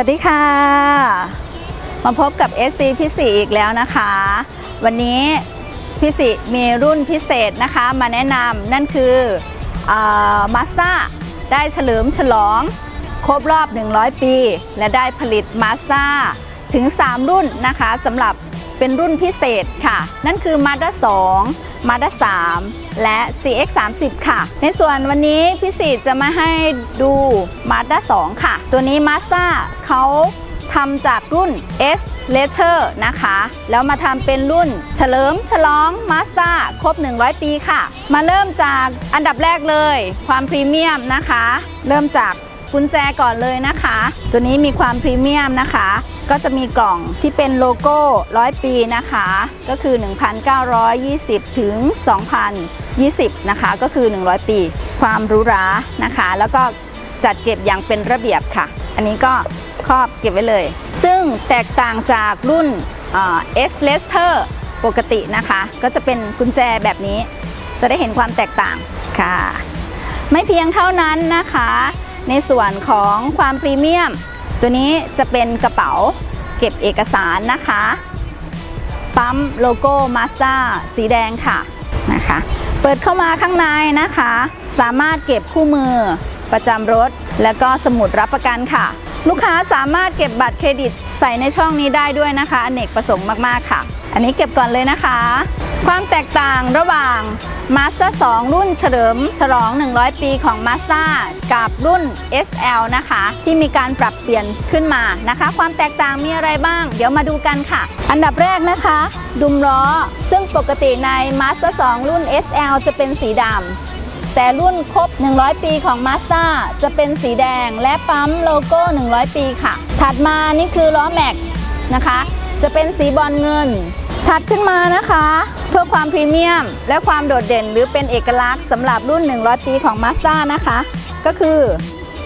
วัสดีค่ะ มาพบกับ SC พิสีอีกแล้วนะคะ วันนี้พิสีมีรุ่นพิเศษนะคะมาแนะนำนั่นคือมาส t ต r ได้เฉลิมฉลอง ครบรอบ 100 ปี และได้ผลิตมาส t ต r ถึง 3 รุ่นนะคะสำหรับเป็นรุ่นพิเศษค่ะ นั่นคือ Mazda 2 Mazda 3 และ CX 30ค่ะ ในส่วนวันนี้พี่สีจะมาให้ดู Mazda 2 ค่ะ ตัวนี้ Mazda เขาทำจากรุ่น S l e t e r นะคะ แล้วมาทำเป็นรุ่นเฉลิมฉลอง Mazda ครบ 100 ปีค่ะ มาเริ่มจากอันดับแรกเลย ความพรีเมียมนะคะ เริ่มจาก กุญแจก่อนเลยนะคะ ตัวนี้มีความพรีเมียมนะคะ ก็จะมีกล่องที่เป็นโลโก้100ปีนะคะ ก็คือ 1,920 ถึง 2,020 นะคะ ก็คือ 100 ปี ความรูหรานะคะ แล้วก็จัดเก็บอย่างเป็นระเบียบค่ะ อันนี้ก็ครอบเก็บไว้เลย ซึ่งแตกต่างจากรุ่นเอ่อ S l e s t e r ปกตินะคะ ก็จะเป็นกุญแจแบบนี้ จะได้เห็นความแตกต่างค่ะ ไม่เพียงเท่านั้นนะคะ ในส่วนของความพรีเมียม ตัวนี้จะเป็นกระเป๋าเก็บเอกสารนะคะ ปั๊มโลโก้มาส d a สีแดงค่ะนะคะ เปิดเข้ามาข้างในนะคะ สามารถเก็บคู่มือประจำรถ แล้วก็สมุดรับประกันค่ะ ลูกค้าสามารถเก็บบัตรเครดิตใส่ในช่องนี้ได้ด้วยนะคะอเนกประสงค์มาก ๆ ค่ะ อันนี้เก็บก่อนเลยนะคะ ความแตกต่างระหว่าง Mazda 2รุ่นเฉลิมฉลอง 100 ปีของ Mazda กับรุ่น SL นะคะ ที่มีการปรับเปลี่ยนขึ้นมานะคะ ความแตกต่างมีอะไรบ้าง เดี๋ยวมาดูกันค่ะ อันดับแรกนะคะ ดุมล้อ ซึ่งปกติใน Mazda 2รุ่น SL จะเป็นสีดำแต่รุ่นครบ 100 ปีของ Mazda จะเป็นสีแดงและปั๊มโลโก้ 100 ปีค่ะ ถัดมานี่คือล้อแม็กนะคะ จะเป็นสีบอลเงิน ถัดขึ้นมานะคะเพื่อความพรีเมียม และความโดดเด่นหรือเป็นเอกลักษณ์สำหรับรุ่น 100 ปีของ Mazda นะคะ ก็คือ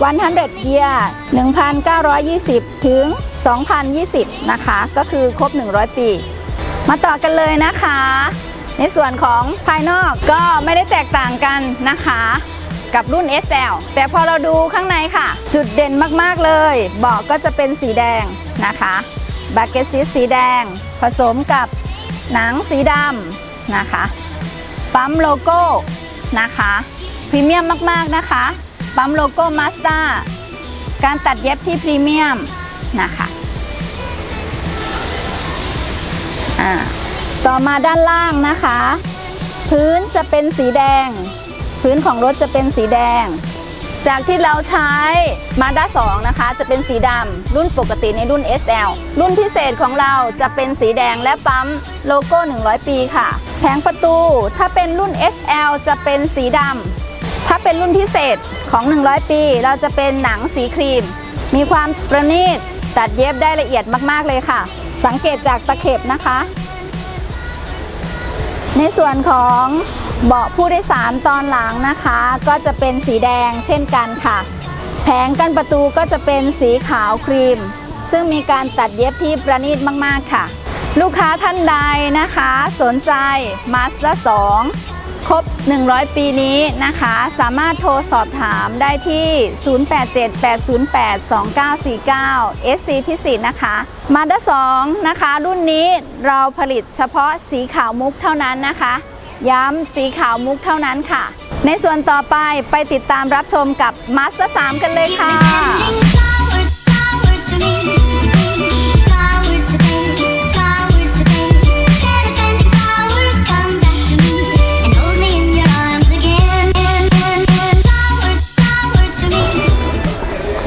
100 Year 1920 ถึง 2020 นะคะ ก็คือครบ 100 ปี มาต่อกันเลยนะคะ ในส่วนของภายนอกก็ไม่ได้แตกต่างกันนะคะกับรุ่น SL แต่พอเราดูข้างในค่ะ จุดเด่นมากๆเลย เบาะก็จะเป็นสีแดงนะคะบาเกตซีสีแดง ผสมกับ หนังสีดำนะคะ ปั๊มโลโก้นะคะพรีเมียมมากๆนะคะ ปั๊มโลโก้มาส d a การตัดเย็บที่พรีเมียมนะคะอ่าต่อมาด้านล่างนะคะ พื้นจะเป็นสีแดง พื้นของรถจะเป็นสีแดง จากที่เราใช้ Mazda 2 นะคะ จะเป็นสีดำรุ่นปกติในรุ่น SL รุ่นพิเศษของเราจะเป็นสีแดงและปั๊มโลโก้ 100 ปีค่ะ แผงประตูถ้าเป็นรุ่น SL จะเป็นสีดำถ้าเป็นรุ่นพิเศษของ 100 ปี เราจะเป็นหนังสีครีม มีความประณีตตัดเย็บได้ละเอียดมากๆเลยค่ะ สังเกตจากตะเข็บนะคะ ในส่วนของ เบาะผู้โดยสารตอนหลังนะคะ ก็จะเป็นสีแดงเช่นกันค่ะ แผงกั้นประตูก็จะเป็นสีขาวครีม ซึ่งมีการตัดเย็บที่ประณีตมาก ๆ ค่ะ ลูกค้าท่านใดนะคะ สนใจ Mazda 2ครบ 100 ปีนี้นะคะ สามารถโทรสอบถามได้ที่ 0878082949 SC พิสิทธ์นะคะ Mazda 2นะคะ รุ่นนี้เราผลิตเฉพาะสีขาวมุกเท่านั้นนะคะ ย้ำสีขาวมุกเท่านั้นค่ะ ในส่วนต่อไปไปติดตามรับชมกับมัสสามกันเลยค่ะ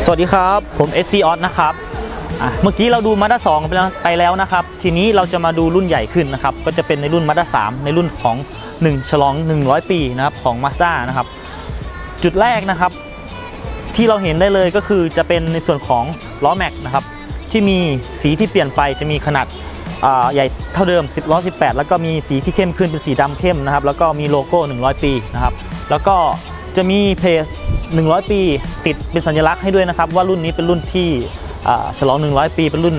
สวัสดีครับ ผม SC o อนะครับ อะเมื่อกี้เราดู Mazda 2ไปแล้วไปแล้วนะครับ ทีนี้เราจะมาดูรุ่นใหญ่ขึ้นนะครับ ก็จะเป็นในรุ่น Mazda 3ในรุ่นของ 1 ฉลอง 100 ปีนะครับของ Mazda นะครับ จุดแรกนะครับ ที่เราเห็นได้เลยก็คือจะเป็นในส่วนของล้อแม็กนะครับ ที่มีสีที่เปลี่ยนไปจะมีขนาดาใหญ่เท่าเดิม 10ล้อ18 แล้วก็มีสีที่เข้มขึ้นเป็นสีดำเข้มนะครับ แล้วก็มีโลโก้ 100 ปีนะครับ แล้วก็จะมีเพจ100 ปี ติดเป็นสัญลักษณ์ให้ด้วยนะครับ ว่ารุ่นนี้เป็นรุ่นที่ ฉลอง 100 ปีเป็นรุ่น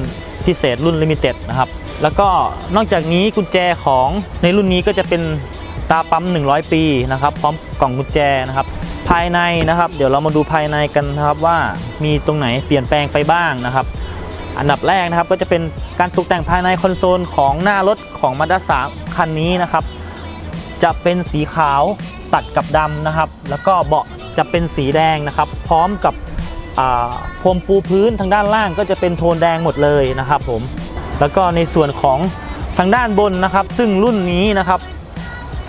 พิเศษรุ่นลิมิเต็ดนะครับ แล้วก็นอกจากนี้กุญแจของในรุ่นนี้ก็จะเป็นตาปั๊ม 100 ปีนะครับ พร้อมกล่องกุญแจนะครับ ภายในนะครับ เดี๋ยวเรามาดูภายในกันนะครับว่ามีตรงไหนเปลี่ยนแปลงไปบ้างนะครับ อันดับแรกนะครับก็จะเป็นการตกแต่งภายในคอนโซลของหน้ารถของมาด้าสามคันนี้นะครับ จะเป็นสีขาวตัดกับดำนะครับ แล้วก็เบาะจะเป็นสีแดงนะครับ พร้อมกับ พรมปูพื้นทางด้านล่างก็จะเป็นโทนแดงหมดเลยนะครับผมแล้วก็ในส่วนของทางด้านบนนะครับ ซึ่งรุ่นนี้นะครับ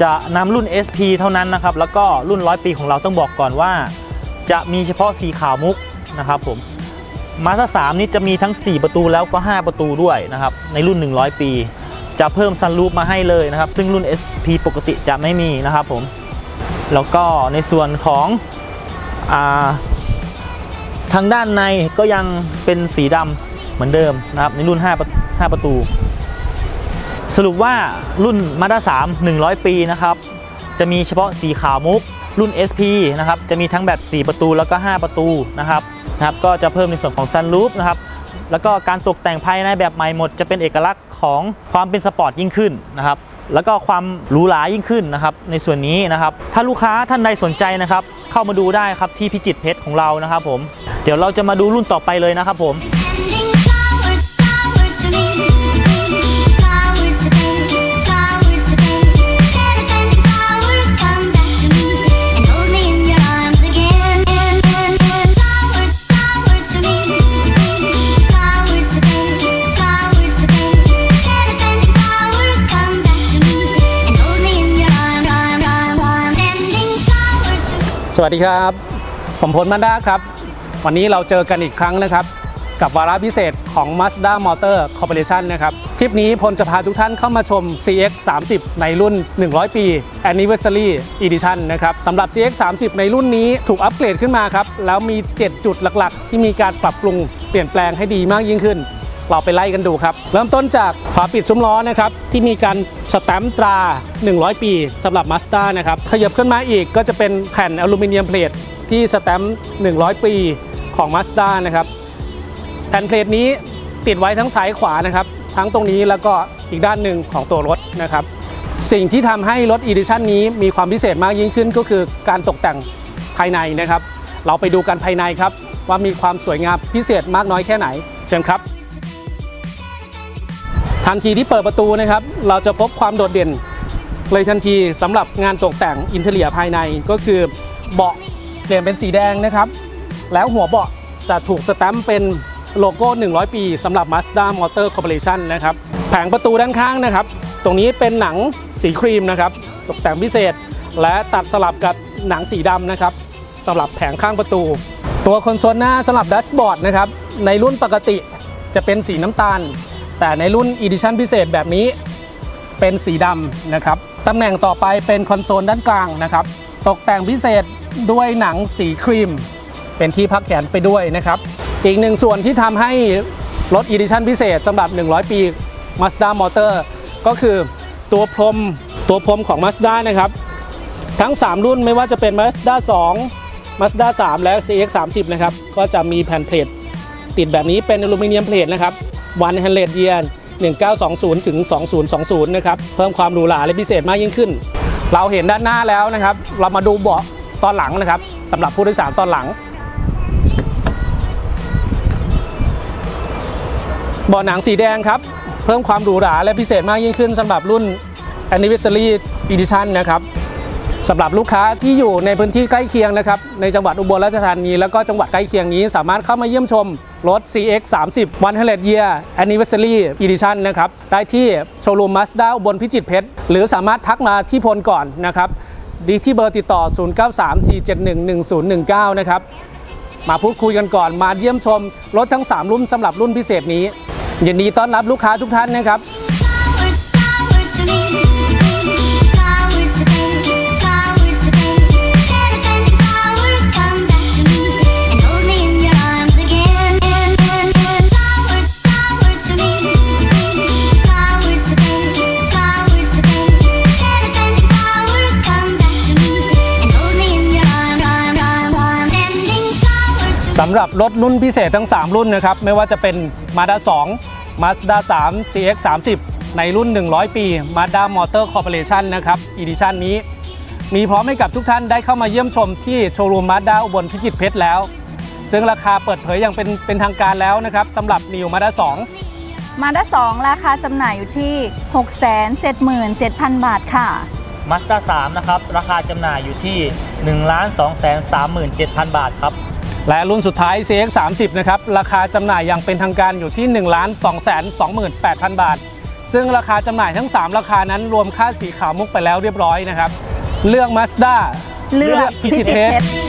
จะนำรุ่น SP เท่านั้นนะครับ แล้วก็รุ่น100ปีของเราต้องบอกก่อนว่า จะมีเฉพาะสีขาวมุกนะครับผมมาสสามนี่จะมีทั้ง 4 ประตูแล้วก็ 5 ประตูด้วยนะครับ ในรุ่น 100 ปี จะเพิ่มซันรูปมาให้เลยนะครับ ซึ่งรุ่น SP ปกติจะไม่มีนะครับผม แล้วก็ในส่วนของอา ทางด้านในก็ยังเป็นสีดำเหมือนเดิมนะครับในรุ่น 5 5 ประตู สรุปว่ารุ่น Mazda 3 100 ปีนะครับ จะมีเฉพาะสีขาวมุก รุ่น SP นะครับจะมีทั้งแบบ 4 ประตูแล้วก็ 5 ประตูนะครับนะครับ ก็จะเพิ่มในส่วนของ Sunroof นะครับแล้วก็การตกแต่งภายในแบบใหม่หมดจะเป็นเอกลักษณ์ของความเป็นสปอร์ตยิ่งขึ้นนะครับ แล้วก็ความหรูหรายิ่งขึ้นนะครับในส่วนนี้นะครับ ถ้าลูกค้าท่านใดสนใจนะครับ เข้ามาดูได้ครับที่พิจิตรเพชรของเรานะครับผม เดี๋ยวเราจะมาดูรุ่นต่อไปเลยนะครับผม วัสดีครับ ผมพลมันด้าครับ วันนี้เราเจอกันอีกครั้งนะครับ กับวาระพิเศษของ Mazda Motor Corporation นะครับ คลิปนี้พลจะพาทุกท่านเข้ามาชม CX 30ในรุ่น 100 ปี Anniversary Edition นะครับสำหรับ CX 30ในรุ่นนี้ถูกอัปเกรดขึ้นมาครับ แล้วมี 7 จุดหลักๆ ที่มีการปรับปรุงเปลี่ยนแปลงให้ดีมากยิ่งขึ้น เราไปไล่กันดูครับ เริ่มต้นจากฝาปิดซุ้มล้อนะครับที่มีการสแตมป์ตรา 100 ปีสำหรับ Mazda นะครับขยับขึ้นมาอีกก็จะเป็นแผ่นอลูมิเนียมเพลทที่สแตมป์100 ปีของ Mazda นะครับแผ่นเพลทนี้ติดไว้ทั้งซ้ายขวานะครับ ทั้งตรงนี้แล้วก็อีกด้านหนึ่งของตัวรถนะครับ สิ่งที่ทำให้รถอีดิชันนี้มีความพิเศษมากยิ่งขึ้นก็คือการตกแต่งภายในนะครับ เราไปดูกันภายในครับ ว่ามีความสวยงามพิเศษมากน้อยแค่ไหน เชิญครับ ทันทีที่เปิดประตูนะครับ เราจะพบความโดดเด่น เลยทันทีสำหรับงานตกแต่งอินเทเลียภายในก็คือเบาะเปลี่ยนเป็นสีแดงนะครับ แล้วหัวเบาะจะถูกสแตมป์เป็นโลโก้ 100 ปีสำหรับ Mazda Motor Corporation นะครับ แผงประตูด้านข้างนะครับ ตรงนี้เป็นหนังสีครีมนะครับ ตกแต่งพิเศษ และตัดสลับกับหนังสีดำนะครับสำหรับแผงข้างประตู ตัวคอนโซลหน้าสำหรับแดชบอร์ดนะครับ ในรุ่นปกติจะเป็นสีน้ำตาล แต่ในรุ่น Edition พิเศษแบบนี้เป็นสีดำนะครับตำแหน่งต่อไปเป็นคอนโซลด้านกลางนะครับ ตกแต่งพิเศษด้วยหนังสีครีม เป็นที่พักแขนไปด้วยนะครับ อีกหนึ่งส่วนที่ทำให้รถ Edition พิเศษสำหรับ 100 ปี Mazda Motor ก็คือตัวพรมตัวพรมของ Mazda นะครับ ทั้ง 3 รุ่นไม่ว่าจะเป็น Mazda 2 Mazda 3 และ CX 30นะครับ ก็จะมีแผ่นเพลทติดแบบนี้เป็นอลูมิเนียมเพลทนะครับ วันแฮนเลดเยียน1920 ถึง 2020 นะครับ เพิ่มความหรูหราและพิเศษมากยิ่งขึ้น เราเห็นด้านหน้าแล้วนะครับ เรามาดูเบาะตอนหลังนะครับสำหรับผู้โดยสารตอนหลังเบาะหนังสีแดงครับ เพิ่มความหรูหราและพิเศษมากยิ่งขึ้นสำหรับรุ่น Anniversary Edition นะครับ สำหรับลูกค้าที่อยู่ในพื้นที่ใกล้เคียงนะครับในจังหวัดอุบลราชธานี แล้วก็จังหวัดใกล้เคียงนี้ สามารถเข้ามาเยี่ยมชมรถ CX 30 100 Year Anniversary Edition นะครับได้ที่โชว์รูม Mazda อุบลพิจิตรเพชรหรือสามารถทักมาที่พลก่อนนะครับดีที่เบอร์ติดต่อ 0934711019 นะครับมาพูดคุยกันก่อนมาเยี่ยมชมรถทั้ง 3 รุ่นสำหรับรุ่นพิเศษนี้ยินดีต้อนรับลูกค้าทุกท่านนะครับ สำหรับรถรุ่นพิเศษทั้ง 3 รุ่นนะครับ ไม่ว่าจะเป็น Mazda 2 Mazda 3 CX 30ในรุ่น 100 ปี Mazda Motor Corporation นะครับ Edition นี้ มีพร้อมให้กับทุกท่านได้เข้ามาเยี่ยมชมที่โชว์รูมมาด้าอุบลพิจิตรเพชรแล้ว ซึ่งราคาเปิดเผยอย่างเป็นเป็นทางการแล้วนะครับสำหรับนิวมาด้า2มาด้า2ราคาจำหน่ายอยู่ที่ 677,000 บาทค่ะมาสด้า3นะครับ ราคาจำหน่ายอยู่ที่ 1 2 3 7 0 0 0 บาทครับ และรุ่นสุดท้าย CX 30นะครับ ราคาจำหน่ายอย่างเป็นทางการอยู่ที่ 1 2 2 8 0 0 0 บาท ซึ่งราคาจำหน่ายทั้ง 3 ราคานั้นรวมค่าสีขาวมุกไปแล้วเรียบร้อยนะครับ เลือก Mazda เลือกพิจิตรเพชรพิจิตรเพชร